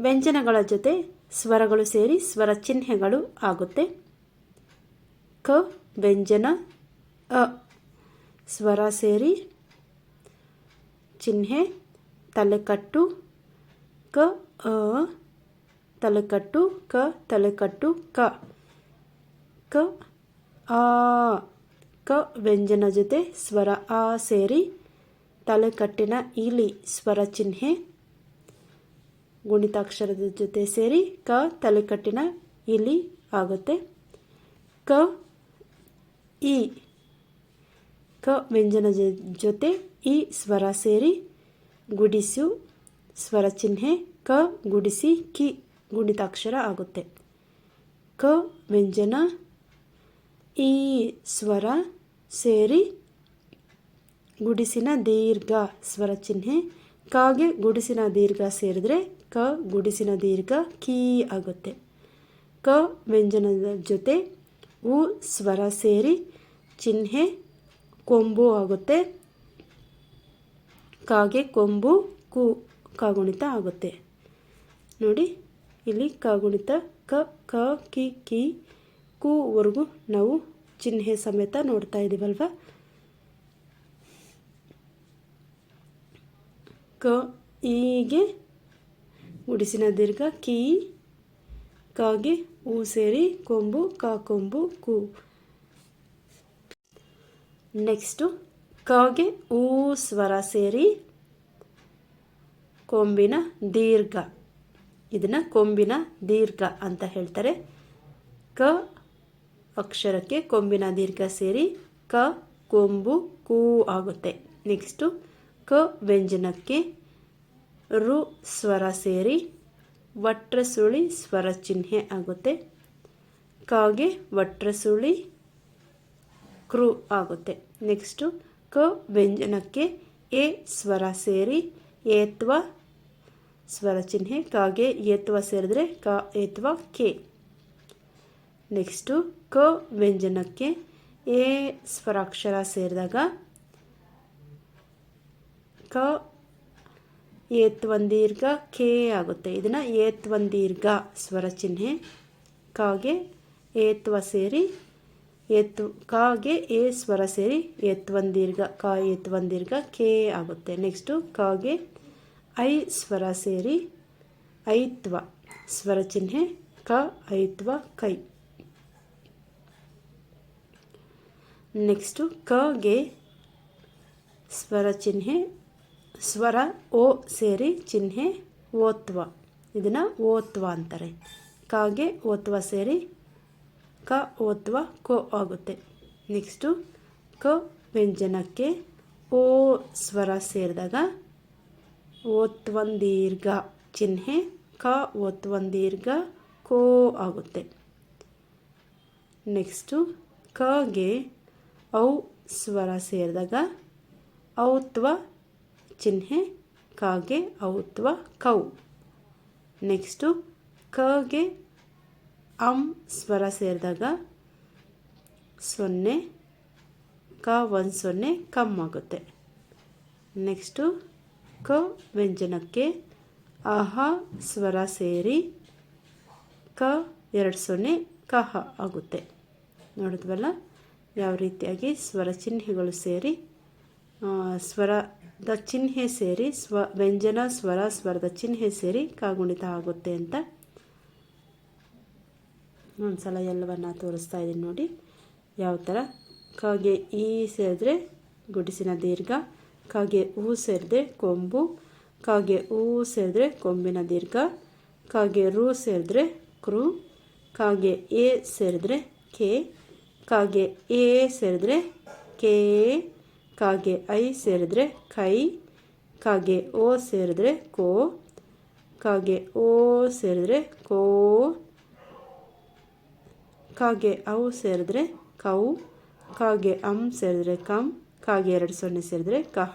ವ್ಯಂಜನಗಳ ಜೊತೆ ಸ್ವರಗಳು ಸೇರಿ ಸ್ವರ ಚಿಹ್ನೆಗಳು ಆಗುತ್ತೆ. ಕ, ವ್ಯಂಜನ, ಅ. ಸ್ವರ ಸೇರಿ ಚಿಹ್ನೆ, ತಲೆಕಟ್ಟು, ಕ, ಅ. ತಲೆಕಟ್ಟು, ಕ ತಲೆಕಟ್ಟು, ಕ. ಕ, ಆ. ಕ, ವ್ಯಂಜನ ಜೊತೆ ಸ್ವರ ಆ ಸೇರಿ ತಲೆಕಟ್ಟಿನ ಇಲಿ ಸ್ವರ ಚಿಹ್ನೆ ಗುಣಿತಾಕ್ಷರದ ಜೊತೆ ಸೇರಿ ಕ ತಲೆಕಟ್ಟಿನ ಇಲಿ ಆಗುತ್ತೆ. ಕ, ಇ, ಕ ವ್ಯಂಜನ ಜೊತೆ ಈ ಸ್ವರ ಸೇರಿ ಗುಡಿಸು ಸ್ವರ ಚಿಹ್ನೆ, ಕ ಗುಡಿಸಿ ಕಿ ಗುಣಿತಾಕ್ಷರ ಆಗುತ್ತೆ. ಕ ವ್ಯಂಜನ ಈ ಸ್ವರ ಸೇರಿ ಗುಡಿಸಿನ ದೀರ್ಘ ಸ್ವರ ಚಿಹ್ನೆ ಕಾಗೆ ಗುಡಿಸಿನ ದೀರ್ಘ ಸೇರಿದ್ರೆ ಕ ಗುಡಿಸಿನ ದೀರ್ಘ ಕೀ ಆಗುತ್ತೆ. ಕ ವ್ಯಂಜನದ ಜೊತೆ ಉ ಸ್ವರ ಸೇರಿ ಚಿಹ್ನೆ ಕೊಂಬು ಆಗುತ್ತೆ. ಕಾಗೆ ಕೊಂಬು, ಕು ಕಾಗುಣಿತ ಆಗುತ್ತೆ. ನೋಡಿ, ಇಲ್ಲಿ ಕಾಗುಣಿತ ಕ ಕ, ಕಿ ಕಿ ಕೂವರೆಗೂ ನಾವು ಚಿಹ್ನೆ ಸಮೇತ ನೋಡ್ತಾ ಇದ್ದೀವಲ್ವ ಕ ಈಗೆ ಗುಡಿಸಿನ ದೀರ್ಘ, ಕಿ, ಕಾಗೆ ಹೂ ಸೇರಿ ಕೊಂಬು, ಕ ಕೊಂಬು, ಕು. ನೆಕ್ಸ್ಟು, ಕಾಗೆ ಹೂ ಸ್ವರ ಸೇರಿ ಕೊಂಬಿನ ದೀರ್ಘ. ಇದನ್ನು ಕೊಂಬಿನ ದೀರ್ಘ ಅಂತ ಹೇಳ್ತಾರೆ. ಕ ಅಕ್ಷರಕ್ಕೆ ಕೊಂಬಿನ ದೀರ್ಘ ಸೇರಿ ಕ, ಕೊಂಬು, ಕೂ ಆಗುತ್ತೆ. ನೆಕ್ಸ್ಟು ಕ ವ್ಯಂಜನಕ್ಕೆ ರು ಸ್ವರ ಸೇರಿ ವಟ್ರಸುಳಿ ಸ್ವರ ಚಿಹ್ನೆ ಆಗುತ್ತೆ. ಕಾಗೆ ವಟ್ರಸುಳಿ ಕೃ ಆಗುತ್ತೆ. ನೆಕ್ಸ್ಟು ಕ ವ್ಯಂಜನಕ್ಕೆ ಎ ಸ್ವರ ಸೇರಿ ಏತ್ವ ಸ್ವರ ಚಿಹ್ನೆ, ಕಾಗೆ ಏತ್ವ ಸೇರಿದ್ರೆ ಕ ಏತ್ವ ಕೆ. ನೆಕ್ಸ್ಟು ಕ ವ್ಯಂಜನಕ್ಕೆ ಎ ಸ್ವರಾಕ್ಷರ ಸೇರಿದಾಗ ಕ ಏತ್ವಂದೀರ್ಘ, ಕೆ ಆಗುತ್ತೆ. ಇದನ್ನು ಏತ್ವಂದೀರ್ಘ ಸ್ವರ ಚಿಹ್ನೆ. ಕಾಗೆ ಏತ್ವ ಸೇರಿ ಏತ್ ಕಾಗೆ ಎ ಸ್ವರ ಸೇರಿ ಏತ್ವಂದೀರ್ಘ, ಕ ಏತ್ವಂದೀರ್ಘ, ಕೆ ಆಗುತ್ತೆ. ನೆಕ್ಸ್ಟು ಕಾಗೆ ಐ ಸ್ವರ ಸೇರಿ ಐತ್ವ ಸ್ವರ ಚಿಹ್ನೆ, ಕ ಐತ್ವ ಕೈ. ನೆಕ್ಸ್ಟು ಕಗೆ ಸ್ವರ ಚಿಹ್ನೆ ಸ್ವರ, ಓ ಸೇರಿ ಚಿಹ್ನೆ, ಓತ್ವ. ಇದನ್ನು ಓತ್ವ ಅಂತಾರೆ. ಕಾಗೆ ಓತ್ವ ಸೇರಿ, ಕ ಓತ್ವ, ಕೋ ಆಗುತ್ತೆ. ನೆಕ್ಸ್ಟು ಕ ವ್ಯಂಜನಕ್ಕೆ ಓ ಸ್ವರ ಸೇರಿದಾಗ ಓತ್ವಂದೀರ್ಘ ಚಿಹ್ನೆ, ಕ ಓತ್ವಂದೀರ್ಘ, ಕೋ ಆಗುತ್ತೆ. ನೆಕ್ಸ್ಟು ಕಗೆ ಔ ಸ್ವರ ಸೇರಿದಾಗ ಔತ್ವ ಚಿಹ್ನೆ, ಕಾಗೆ ಔತ್ವ ಕೌ. ನೆಕ್ಸ್ಟು ಕಗೆ ಅಂ ಸ್ವರ ಸೇರಿದಾಗ ಸೊನ್ನೆ, ಕ ಒಂದು ಸೊನ್ನೆ ಆಗುತ್ತೆ. ನೆಕ್ಸ್ಟು ಕ ವ್ಯಂಜನಕ್ಕೆ ಅಹ ಸ್ವರ ಸೇರಿ ಕ ಎರಡು ಸೊನ್ನೆ, ಕಹ ಆಗುತ್ತೆ. ನೋಡಿದ್ವಲ್ಲ? ಯಾವ ರೀತಿಯಾಗಿ ಸ್ವರ ಚಿಹ್ನೆಗಳು ಸೇರಿ ಸ್ವರದ ಚಿಹ್ನೆ ಸೇರಿ ಸ್ವ, ವ್ಯಂಜನ, ಸ್ವರ, ಸ್ವರದ ಚಿಹ್ನೆ ಸೇರಿ ಕಾಗುಣಿತ ಆಗುತ್ತೆ ಅಂತ. ಒಂದು ಸಲ ಎಲ್ಲವನ್ನ ತೋರಿಸ್ತಾ ಇದ್ದೀನಿ ನೋಡಿ. ಯಾವ ಥರ ಕಾಗೆ ಈ ಸೇರಿದ್ರೆ ಗುಡಿಸಿನ ದೀರ್ಘ, ಕಾಗೆ ಹೂ ಸೇರಿದ್ರೆ ಕೊಂಬು, ಕಾಗೆ ಹೂ ಸೇರಿದ್ರೆ ಕೊಂಬಿನ ದೀರ್ಘ, ಕಾಗೆ ರು ಸೇರಿದ್ರೆ ಕ್ರೂ ಕಾಗೆ ಎ ಸೇರಿದ್ರೆ ಕೆ, ಕಾಗೆ ಎ ಸೇರಿದ್ರೆ ಕೆ ಕಾಗೆ ಐ ಸೇರಿದ್ರೆ ಕೈ, ಕಾಗೆ ಓ ಸೇರಿದ್ರೆ ಕೋ, ಕಾಗೆ ಓ ಸೇರಿದ್ರೆ ಕೋ, ಕಾಗೆ ಔ ಸೇರಿದ್ರೆ ಕೌ, ಕಾಗೆ ಅಂ ಸೇರಿದ್ರೆ ಕಂ, ಕಾಗೆ ಎರಡು ಸೊನ್ನೆ ಸೇರಿದ್ರೆ ಕಹ.